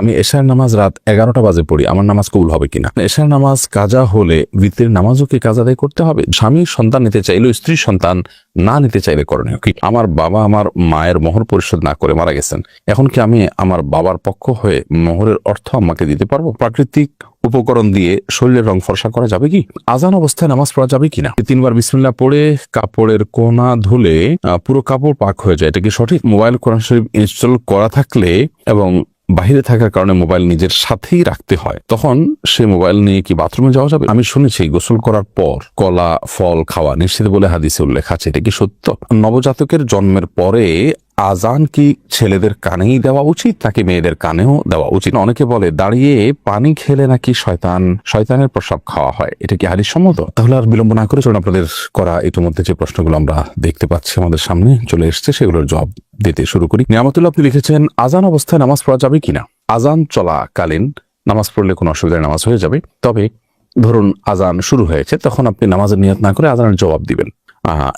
আমি এশার নামাজ রাত এগারোটা বাজে পড়ি, আমার নামাজ কবুল হবে কিনা? এশার নামাজ কাজা হলে ভিতরের নামাজও কি কাজা আদায় করতে হবে? স্বামী সন্তান নিতে চাইলেও স্ত্রী সন্তান না নিতে চাইলে করণীয় কি আমার বাবা আমার মায়ের মোহর পরিশোধ না করে মারা গেছেন? এখন কি আমি আমার বাবার পক্ষ হয়ে মোহরের অর্থ আমাকে দিতে পারব? প্রাকৃতিক উপকরণ দিয়ে শরীরের রং ফর্সা করা যাবে কি? আজান অবস্থায় নামাজ পড়া যাবে কিনা? তিনবার বিসমিল্লাহ পড়ে কাপড়ের কোনা ধুলে পুরো কাপড় পাক হয়ে যায়। এটা কি সঠিক? মোবাইল কোরআন শরীফ ইনস্টল করা থাকলে এবং বাহিরে থাকার কারণে মোবাইল নিজের সাথেই রাখতে হয়। তখন সে মোবাইল নিয়ে কি বাথরুমে যাওয়া যাবে? আমি শুনেছি, গোসল করার পর কলা, ফল, খাওয়া নিশ্চিত বলে হাদিসে উল্লেখ আছে। এটা কি সত্য? নবজাতকের জন্মের পরে আজান কি ছেলেদের কানেই দেওয়া উচিত নাকি মেয়েদের কানেও দেওয়া উচিত? অনেকে বলে, দাঁড়িয়ে পানি খেলে নাকি শয়তান, শয়তানের প্রসাব খাওয়া হয়? এটা কি হারিস সম্মত? তাহলে আর বিলম্ব না করে চলুন আপনাদের করা ইতিমধ্যে যে প্রশ্নগুলো আমরা দেখতে পাচ্ছি আমাদের সামনে চলে এসছে, সেগুলোর জবাব দিতে শুরু করি। নিয়ামতুল্লাহ, আপনি লিখেছেন, আজান অবস্থায় নামাজ পড়া যাবে কিনা? আজান চলাকালীন নামাজ পড়লে কোনো অসুবিধায় নামাজ হয়ে যাবে। তবে ধরুন আজান শুরু হয়েছে, তখন আপনি নামাজের নিয়ত না করে আজানের জবাব দিবেন।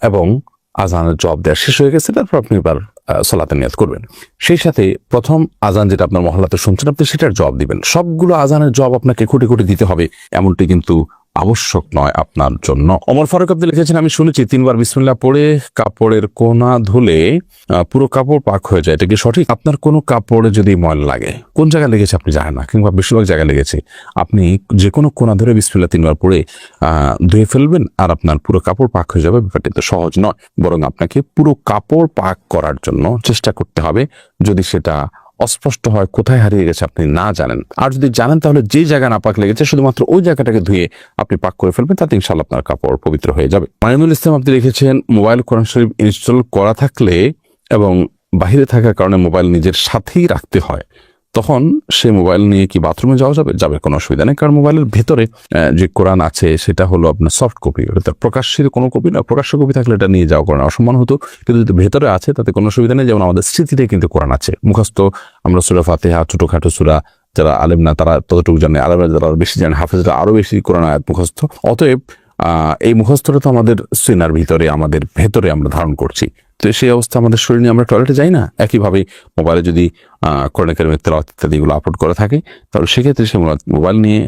এবং আজানের জবাব দেওয়া শেষ হয়ে গেছে, তারপর আপনি এবার আহ, সলাতের নিয়ত করবেন। সেই সাথে প্রথম আজান যেটা আপনার মহল্লাতে শুনছেন আপনি সেটার জবাব দিবেন। সবগুলো আজানের জবাব আপনাকে খুঁটে খুঁটে দিতে হবে এমনটি কিন্তু আবশ্যক নয় আপনার জন্য। অমর ফারুক আপনি লিখেছেন আমি শুনেছি তিনবার বিসমিল্লাহ পড়ে কাপড়ের কোনা ধুলে পুরো কাপড় পাক হয়ে যায়। এটা কি সঠিক? আপনার কোনো কাপড়ে যদি ময়লা লাগে কোন জায়গায় লেগেছে আপনি জানেন না কিংবা বেশিরভাগ জায়গায় লেগেছে আপনি যে কোনো কোনা ধরে বিসমিল্লাহ তিনবার আহ, ধুয়ে ফেলবেন আর আপনার পুরো কাপড় পাক হয়ে যাবে। ব্যাপারটি তো সহজ নয়। বরং আপনাকে পুরো কাপড় পাক করার জন্য চেষ্টা করতে হবে। যদি সেটা অস্পষ্ট হয়, কোথায় হারিয়ে গেছে আপনি না জানেন। আর যদি জানেন, তাহলে যে জায়গা না পাক লেগেছে, শুধুমাত্র ওই জায়গাটাকে ধুয়ে আপনি পাক করে ফেলবেন, তাতে ইনশাল্লাহ আপনার কাপড় পবিত্র হয়ে যাবে। মাইনুল ইসলাম, আপনি লিখেছেন মোবাইল কোরআন শরীফ ইনস্টল করা থাকলে এবং বাহিরে থাকার কারণে মোবাইল নিজের সাথেই রাখতে হয়। তখন সে মোবাইল নিয়ে কি বাথরুমে যাওয়া যাবে? যাবে, কোনো অসুবিধা নেই। কারণ মোবাইলের ভেতরে যে কোরআন আছে, সেটা হলো আপনার সফট কপি ওটা প্রকাশ্যের কোনো কপি না। প্রকাশ্য কপি থাকলে এটা নিয়ে যাওয়া কোরআন অসম্মান হতো। কিন্তু যদি ভেতরে আছে, তাতে কোনো অসুবিধা নেই। যেমন আমাদের স্মৃতিতে কিন্তু কোরআন আছে। মুখস্থ আমরা সুরা ফাতেহা, ছোটখাটো সুরা, যারা আলেম না, তারা ততটুকু জানে। আলেমরা যারা বেশি জানে, হাফেজরা আরও বেশি কোরআন আয়াত মুখস্থ। অতএব এই মুখস্থটা তো আমাদের সিনার ভিতরে, আমাদের ভেতরে আমরা ধারণ করছি। তো সেই অবস্থা আমাদের শরীর নিয়ে আমরা টয়লেটে যাই না? একইভাবে মোবাইলে যদি কোরআন কারিমের তেলাওয়াত ইত্যাদি এগুলো আপলোড করা থাকে, তাহলে সেক্ষেত্রে সে মোবাইল নিয়ে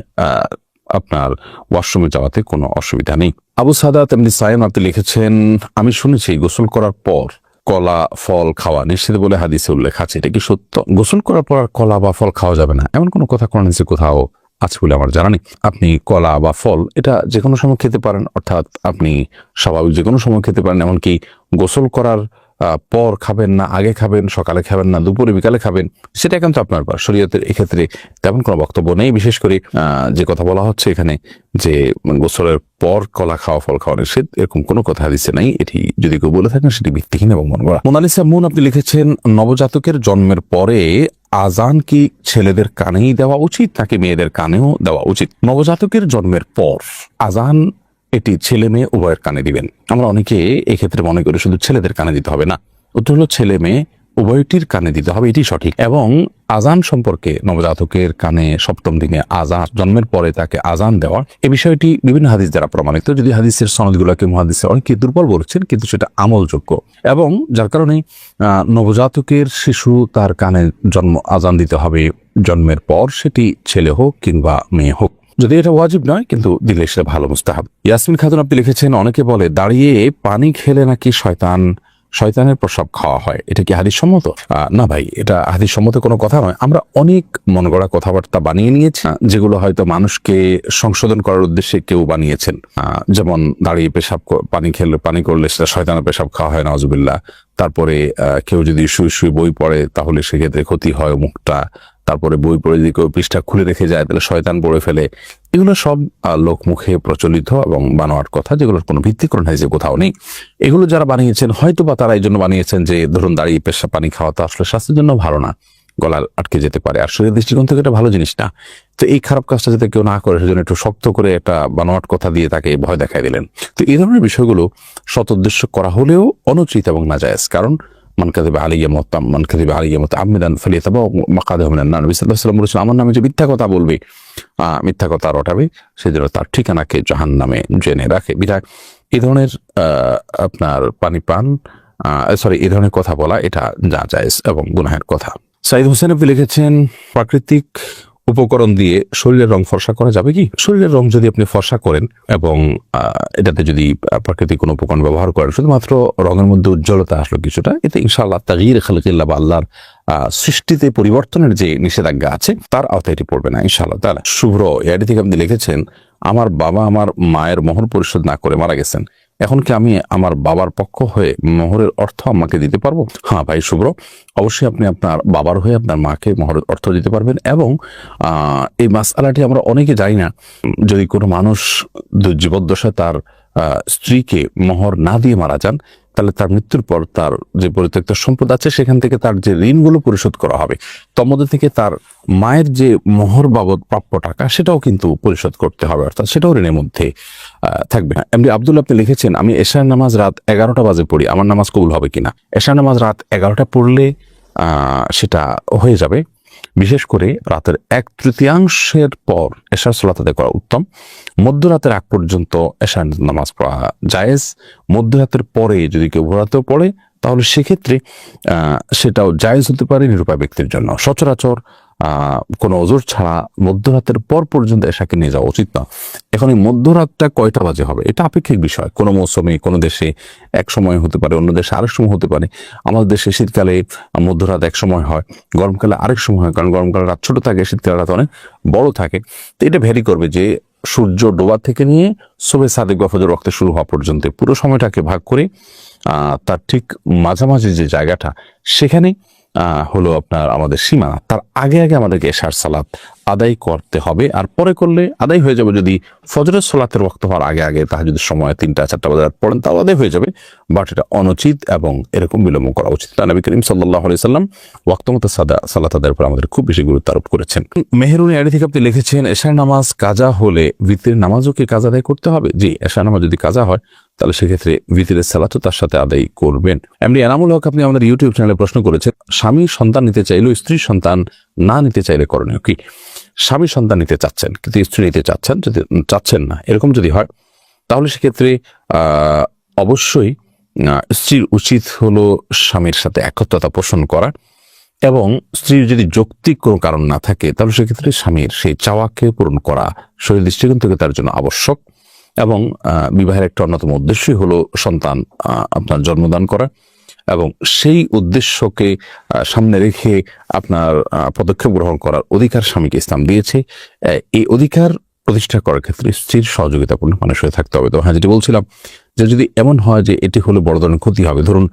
আপনার ওয়াশরুমে যাওয়াতে কোনো অসুবিধা নেই। আবু সাদা তেমনি সায়েম, আপনি লিখেছেন, আমি শুনেছি, গোসল করার পর কলা, ফল খাওয়া নিশ্চিত বলে হাদিসে উল্লেখ আছে, এটা কি সত্য? গোসল করার পর আর কলা বা ফল খাওয়া যাবে না? এমন কোনো কথা কোরআন কোথাও আছে বলে আমার জানা নেই। আপনি কলা বা ফল, এটা যে কোনো সময় খেতে পারেন, অর্থাৎ আপনি স্বাভাবিক যে কোনো সময় খেতে পারেন, এমনকি গোসল করার পর খাবেন না, আগে খাবেন, সকালে খাবেন না, দুপুরে, বিকালে খাবেন, সেটা একান্ত আপনার ব্যাপার শরীয়তের এক্ষেত্রে তেমন কোনো বক্তব্য নেই। বিশেষ করে যে কথা বলা হচ্ছে এখানে যে গোসলের পর কলা খাওয়া, ফল খাওয়া নিষেধ, এরকম কোনো কথা দিচ্ছে নাই। এটি যদি কেউ বলে থাকেন, সেটি ভিত্তিহীন এবং মন করা মোনালিসা মুন আপনি লিখেছেন, নবজাতকের জন্মের পরে আজান কি ছেলেদের কানেই দেওয়া উচিত নাকি মেয়েদের কানেও দেওয়া উচিত? নবজাতকের জন্মের পর আজান এটি ছেলে মেয়ে উভয়ের কানে দিবেন। আমরা অনেকে এক্ষেত্রে মনে করি শুধু ছেলেদের কানে দিতে হবে না। উত্তর হলো ছেলে মেয়ে উভয়টির কানে দিতে হবে, এটি সঠিক। এবং আজান সম্পর্কে নবজাতকের কানে সপ্তম দিনে আজান জন্মের পরে তাকে আজান দেওয়া এই বিষয়টি বিভিন্ন হাদিস দ্বারা প্রমাণিত। যদি হাদিসের সনদগুলোকে মহাদিসে অনেকে দুর্বল বলছেন, কিন্তু সেটা আমলযোগ্য। এবং যার কারণে নবজাতকের শিশু তার কানে জন্ম আজান দিতে হবে, জন্মের পর সেটি ছেলে হোক কিংবা মেয়ে হোক। যদি এটা ওয়াজিব নয়, কিন্তু দিলে সেটা ভালো, মুস্তাহাব। ইয়াসমিন খাতুন আপনি লিখেছেন, অনেকে বলে, দাঁড়িয়ে পানি খেলে নাকি শয়তান শয়তানের প্রসাব খাওয়া হয়। এটা কি হাদিস সম্মত না ভাই, এটা হাদিস সম্মত কোনো কথা নয়। আমরা অনেক মন গড়া কথাবার্তা বানিয়ে নিয়েছি যেগুলো হয়তো মানুষকে সংশোধন করার উদ্দেশ্যে কেউ বানিয়েছেন। যেমন দাঁড়িয়ে পেশাব পানি খেলে, পানি করলে সেটা শয়তানের পেশাব খাওয়া হয় নওয়াজুবিল্লাহ তারপরে কেউ যদি শুয়ে শুয়ে বই পড়ে তাহলে সেক্ষেত্রে ক্ষতি হয় মুখটা। তারপরে বই পড়ে যদি কেউ পৃষ্ঠা খুলে রেখে যায় তাহলে শয়তান পড়ে ফেলে। এগুলো সব আহ, লোকমুখে প্রচলিত এবং বানোয়ার কথা যেগুলোর কোনো ভিত্তিকরণ হাদিসে কোথাও নেই। এগুলো যারা বানিয়েছেন হয়তো বা তারা এই জন্য বানিয়েছেন যে ধরুন দাঁড়িয়ে পেশা পানি খাওয়া তো আসলে স্বাস্থ্যের জন্য ভালো না গলা আটকে যেতে পারে। আর শরীরের দৃষ্টিকোণ থেকে এটা ভালো জিনিস না। তো এই খারাপ কাজটা যাতে কেউ না করে, সেজন্য একটু শক্ত করে একটা বানোয়াট কথা দিয়ে তাকে ভয় দেখাই দিলেন। তো এই ধরনের বিষয়গুলো সৎ উদ্দেশ্য করা হলেও অনুচিত এবং নাজায়েজ। কারণ আলিয়া না নবী সাল্লাহ নামে যে মিথ্যা কথা বলবে মিথ্যা কথা তার ঠিকানাকে জেনে রাখে। বিধায় ধরনের আপনার পানি পান সরি, এই ধরনের কথা বলা এটা যা এবং গুনাহের কথা। সাইদ হোসেন আপনি লিখেছেন, প্রাকৃতিক উপকরণ দিয়ে শরীরের রং ফর্সা করা যাবে কি? শরীরের রং যদি আপনি ফর্সা করেন এবং এটাতে যদি প্রাকৃতিক কোনো উপকরণ ব্যবহার করেন, শুধুমাত্র রঙের মধ্যে উজ্জ্বলতা আসলো কিছুটা, এতে ইনশাআল্লাহ তাগির খালকিল্লা বা আল্লাহর সৃষ্টিতে পরিবর্তনের যে নিষেধাজ্ঞা আছে, তার আওতায় এটি পড়বে না, ইনশাআল্লাহ। তাহলে শুভ্র এআইডি থেকে আপনি লিখেছেন, আমার বাবা আমার মায়ের মোহর পরিশোধ না করে মারা গেছেন। এখন কি আমি আমার বাবার পক্ষ হয়ে মোহরের অর্থ আমাকে দিতে পারব? হ্যাঁ ভাই, শুভ্র। অবশ্যই আপনি আপনার বাবার হয়ে আপনার মাকে মোহরের অর্থ দিতে পারবেন এবং এই মাসালাটি আমরা অনেকে জানি না। যদি কোনো মানুষ দুর্জীবদ্দশায় তার স্ত্রীকে মোহর না দিয়ে মারা যান তাহলে তার মৃত্যুর পর তার যে পরিত্যক্ত সম্পদ আছে, সেখান থেকে তার যে ঋণগুলো পরিশোধ করা হবে। মধ্যে থেকে তার মায়ের যে মোহর বাবদ প্রাপ্য টাকা, সেটাও কিন্তু পরিশোধ করতে হবে, অর্থাৎ সেটাও ঋণের মধ্যে থাকবে। এমনি আব্দুল আপনি লিখেছেন, আমি এশার নামাজ রাত এগারোটা বাজে পড়ি, আমার নামাজ কবুল হবে কিনা? এশার নামাজ রাত এগারোটা পড়লে সেটা হয়ে যাবে। বিশেষ করে রাতের এক তৃতীয়াংশের পর এশার সোলাত আদায় করা উত্তম। মধ্যরাতের আগ পর্যন্ত এশার নামাজ পড়া জায়েজ। মধ্যরাতের পরে যদি কেউ ভোরাতেও পড়ে, তাহলে সেক্ষেত্রে সেটাও জায়েজ হতে পারে নিরূপায় ব্যক্তির জন্য। সচরাচর কোনো ওজোর ছাড়া মধ্যরাতের পর পর্যন্ত এশাকে নিয়ে যাওয়া উচিত না। এখন এই মধ্যরাতটা কয়টা বাজে হবে? এটা আপেক্ষিক বিষয়। কোনো মৌসুমে, কোনো দেশে এক সময় হতে পারে, অন্য দেশে আরেক সময় হতে পারে। আমাদের দেশে শীতকালে মধ্যরাত এক সময় হয়, গরমকালে আরেক সময় হয়, কারণ গরমকালে রাত ছোট থাকে, শীতকালে রাত অনেক বড় থাকে। তো এটা ভ্যারি করবে যে সূর্য ডোবা থেকে নিয়ে সোবে সাদেক বা রক্তে শুরু হওয়া পর্যন্ত পুরো সময়টাকে ভাগ করে তার ঠিক মাঝামাঝি যে জায়গাটা, সেখানে হলো আপনার আমাদের সীমানা। তার আগে আগে আমাদেরকে এশার সালাত আদায় করতে হবে, আর পরে করলে আদায় হয়ে যাবে যদি ফজরের সালাতের ওয়াক্ত হওয়ার আগে আগে তাহা যদি সময় তিনটা, চারটা বাজে রাত পড়েন, তাও আদায় হয়ে যাবে। বাট এটা অনুচিত এবং এরকম বিলম্ব করা উচিত না। নবী করিম সাল্লাহ সাল্লাম ওয়াক্ত মতো সাদা সালাত আদায়ের উপর আমাদের খুব বেশি গুরুত্ব আরোপ করেছেন। মেহরুনি আড়ি থেকে আপনি লিখেছেন, এশার নামাজ কাজা হলে ভিতরের নামাজও কি কাজা আদায় করতে হবে? জি, এশার নামাজ যদি কাজা হয় তাহলে সেক্ষেত্রে ভিতরের সালাতও তার সাথে আদায় করবেন। এমনি এনামুল হক, আপনি আমাদের ইউটিউব চ্যানেলে প্রশ্ন করেছেন, স্বামী সন্তান নিতে চাইলেও স্ত্রী সন্তান না নিতে চাইলে করণীয় কি? স্বামী সন্তান নিতে চাচ্ছেন, কিন্তু স্ত্রী নিতে চাচ্ছেন, যদি চাচ্ছেন না, এরকম যদি হয়, তাহলে সেক্ষেত্রে অবশ্যই স্ত্রীর উচিত হলো স্বামীর সাথে একত্রতা পোষণ করা এবং স্ত্রীর যদি যৌক্তিক কোনো কারণ না থাকে, তাহলে সেক্ষেত্রে স্বামীর সেই চাওয়াকে পূরণ করা শরীর দৃষ্টিকোণ থেকে তার জন্য আবশ্যক। এবং বিবাহের একটা অন্যতম উদ্দেশ্যই হলো সন্তান আপনার জন্মদান করা এবং সেই উদ্দেশ্যকে সামনে রেখে আপনার পদক্ষেপ গ্রহণ করার অধিকার স্বামীকে ইসলাম দিয়েছে। এই অধিকার প্রতিষ্ঠা করার ক্ষেত্রে স্ত্রীর সহযোগিতাপূর্ণ মানুষ হয়ে থাকতে হবে। তো হ্যাঁ যেটি বলছিলাম যে যদি এমন হয় যে এটি হলে বড় ধরনের ক্ষতি হবে, ধরুন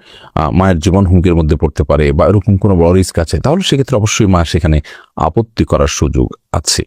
মায়ের জীবন হুমকির মধ্যে পড়তে পারে বা এরকম কোনো বড় রিস্ক আছে, তাহলে সেক্ষেত্রে অবশ্যই মা সেখানে আপত্তি করার সুযোগ আছে।